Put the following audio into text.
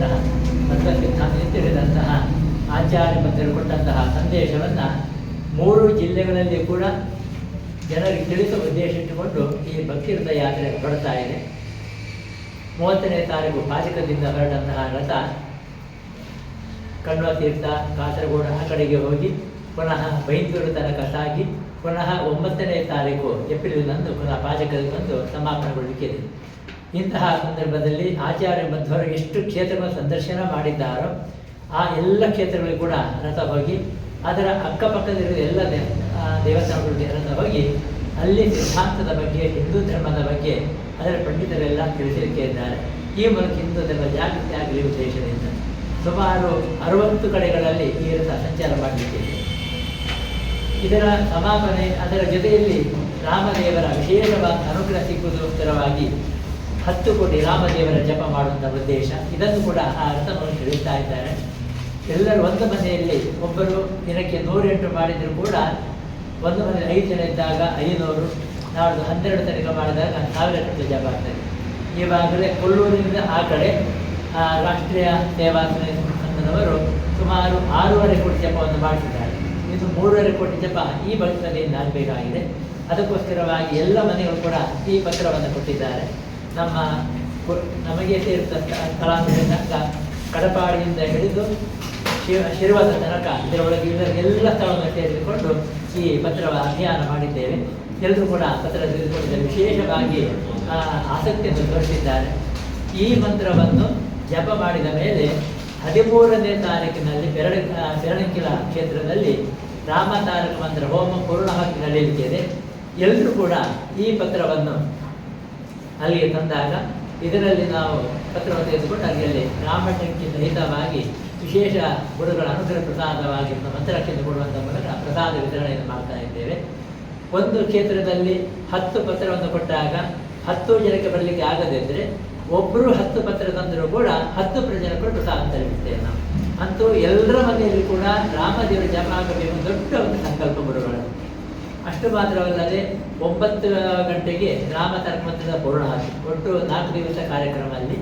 ಮಾಡಿದಂತಹ ತಿಳಿದಂತಹ ಆಚಾರ್ಯ ಬಂದರು ಕೊಟ್ಟಂತಹ ಸಂದೇಶವನ್ನು ಮೂರು ಜಿಲ್ಲೆಗಳಲ್ಲಿ ಕೂಡ ಜನರಿಗೆ ತಿಳಿಸುವ ಉದ್ದೇಶ ಇಟ್ಟುಕೊಂಡು ಈ ಭಕ್ತಿವೃತ ಯಾತ್ರೆ ಹೊರಡ್ತಾ ಇದೆ. ಮೂವತ್ತನೇ ತಾರೀಕು ಪಾಜಕದಿಂದ ಹೊರಟಂತಹ ರಥ ಕಣ್ವ ತೀರ್ಥ, ಕಾಸರಗೋಡ ಆ ಕಡೆಗೆ ಹೋಗಿ ಪುನಃ ಬೈಂದೂರು ತನಕ ಸಾಗಿ ಪುನಃ ಒಂಬತ್ತನೇ ತಾರೀಕು ಏಪ್ರಿಲ್ನಂದು ಪುನಃ ಪಾಜಕದಲ್ಲಿ ಬಂದು ಸಮಾಪನಗೊಳ್ಳಲಿಕ್ಕಿದೆ ಇಂತಹ ಸಂದರ್ಭದಲ್ಲಿ ಆಚಾರ್ಯ ಮಧ್ವರು ಎಷ್ಟು ಕ್ಷೇತ್ರಗಳ ಸಂದರ್ಶನ ಮಾಡಿದ್ದಾರೋ ಆ ಎಲ್ಲ ಕ್ಷೇತ್ರಗಳಿಗೆ ಕೂಡ ರಥ ಹೋಗಿ, ಅದರ ಅಕ್ಕಪಕ್ಕದಲ್ಲಿರುವ ಎಲ್ಲ ದೇವ ದೇವಸ್ಥಾನಗಳಿಗೆ ರಥ ಹೋಗಿ, ಅಲ್ಲಿ ಸಿದ್ಧಾಂತದ ಬಗ್ಗೆ, ಹಿಂದೂ ಧರ್ಮದ ಬಗ್ಗೆ ಅದರ ಪಂಡಿತರೆಲ್ಲ ತಿಳಿಸಲಿಕ್ಕೆ ಇದ್ದಾರೆ ಈ ಮೂಲಕ ಹಿಂದೂ ಧರ್ಮ ಜಾಗೃತಿ ಆಗಲಿ ಉದ್ದೇಶದಿಂದ ಸುಮಾರು ಅರವತ್ತು ಕಡೆಗಳಲ್ಲಿ ಈ ರಥ ಸಂಚಾರ ಮಾಡಲಿಕ್ಕೆ ಇದರ ಸಮಾಪನೆ, ಅದರ ಜೊತೆಯಲ್ಲಿ ರಾಮದೇವರ ವಿಶೇಷವಾದ ಅನುಗ್ರಹ ಸಿಕ್ಕುವುದಕ್ಕೋಸ್ಕರವಾಗಿ ಹತ್ತು ಕೋಟಿ ರಾಮದೇವರ ಜಪ ಮಾಡುವಂಥ ಉದ್ದೇಶ. ಇದನ್ನು ಕೂಡ ಆ ಅರ್ಥವನ್ನು ತಿಳಿಸ್ತಾ ಇದ್ದಾರೆ. ಎಲ್ಲರೂ ಒಂದು ಮನೆಯಲ್ಲಿ ಒಬ್ಬರು ದಿನಕ್ಕೆ ನೂರೆಂಟು ಮಾಡಿದರೂ ಕೂಡ ಒಂದು ಮನೆಯಲ್ಲಿ ಐದು ಜನ ಇದ್ದಾಗ ಐನೂರು ನಾಡ್ದು ಹನ್ನೆರಡು ತನಕ ಮಾಡಿದಾಗ ಸಾವಿರ ಕೋಟಿ ಜಪ ಆಗ್ತದೆ ಈವಾಗಲೇ ಕೊಲ್ಲೂರಿನಿಂದ ಆ ಕಡೆ ಆ, ರಾಷ್ಟ್ರೀಯ ಸೇವಾ ಸಂಘದವರು ಸುಮಾರು ಆರೂವರೆ ಕೋಟಿ ಜಪವನ್ನು ಮಾಡಿಸಿದ್ದಾರೆ ಇದು ಮೂರುವರೆ ಕೋಟಿ ಜಪ ಈ ಭಕ್ತದಿಂದ ಆಗಬೇಕಾಗಿದೆ ಅದಕ್ಕೋಸ್ಕರವಾಗಿ ಎಲ್ಲ ಮನೆಗಳು ಕೂಡ ಈ ಪತ್ರವನ್ನು ಕೊಟ್ಟಿದ್ದಾರೆ. ನಮ್ಮ ನಮಗೆ ನಮಗೆ ಸೇರಿದ ತನಕ ಕಡಪಾಡಿಯಿಂದ ಹಿಡಿದು ಶಿವ ಶಿರ್ವದ ತನಕ ಇದರೊಳಗೆ ಎಲ್ಲ ಸ್ಥಳವನ್ನು ಸೇರಿಸಿಕೊಂಡು ಈ ಪತ್ರವ ಅಧ್ಯಯನ ಮಾಡಿದ್ದೇವೆ. ಎಲ್ಲರೂ ಕೂಡ ಪತ್ರ ತಿಳಿದುಕೊಂಡಿದ್ದಾರೆ ವಿಶೇಷವಾಗಿ ಆಸಕ್ತಿಯನ್ನು ತೋರಿಸಿದ್ದಾರೆ. ಈ ಮಂತ್ರವನ್ನು ಜಪ ಮಾಡಿದ ಮೇಲೆ ಹದಿಮೂರನೇ ತಾರೀಕಿನಲ್ಲಿ ಬೆರಳ ಬೆರಳಂಕಿಲ ಕ್ಷೇತ್ರದಲ್ಲಿ ರಾಮತಾರಕ ಮಂತ್ರ ಹೋಮ ಪೂರ್ಣವಾಗಿ ನಡೆಯಲಿಕ್ಕೆ ಇದೆ ಎಲ್ಲರೂ ಕೂಡ ಈ ಪತ್ರವನ್ನು ಅಲ್ಲಿಗೆ ತಂದಾಗ ಇದರಲ್ಲಿ ನಾವು ಪತ್ರವನ್ನು ತೆಗೆದುಕೊಂಡು ಅಲ್ಲಿ ರಾಮಟಂಕಿ ಹಿತವಾಗಿ ವಿಶೇಷ ಗುರುಗಳ ಅನುಗ್ರಹ ಪ್ರಸಾದವಾಗಿ ಒಂದು ಮಂತ್ರಕ್ಕಿಂತ ಕೊಡುವಂಥ ಮೂಲಕ ಪ್ರಸಾದ ವಿತರಣೆಯನ್ನು ಮಾಡ್ತಾ ಇದ್ದೇವೆ. ಒಂದು ಕ್ಷೇತ್ರದಲ್ಲಿ ಹತ್ತು ಪತ್ರವನ್ನು ಕೊಟ್ಟಾಗ ಹತ್ತು ಜನಕ್ಕೆ ಬರಲಿಕ್ಕೆ ಆಗದಿದ್ದರೆ ಒಬ್ಬರು ಹತ್ತು ಪತ್ರ ತಂದರೂ ಕೂಡ ಹತ್ತು ಜನಕ್ಕೆ ಪ್ರಸಾದ ತಲುಪಿಸ್ತೇವೆ ನಾವು ಅಂತೂ ಎಲ್ಲರ ಮನೆಯಲ್ಲಿ ಕೂಡ ರಾಮದೇವರ ಜಪ ಆಗಬೇಕು ದೊಡ್ಡ ಒಂದು ಸಂಕಲ್ಪ ಗುರುಗಳು. ಅಷ್ಟು ಮಾತ್ರವಲ್ಲದೆ ಒಂಬತ್ತು ಗಂಟೆಗೆ ರಾಮ ಪೂರ್ಣ ಆಗಿ ಒಟ್ಟು ನಾಲ್ಕು ದಿವಸ ಕಾರ್ಯಕ್ರಮದಲ್ಲಿ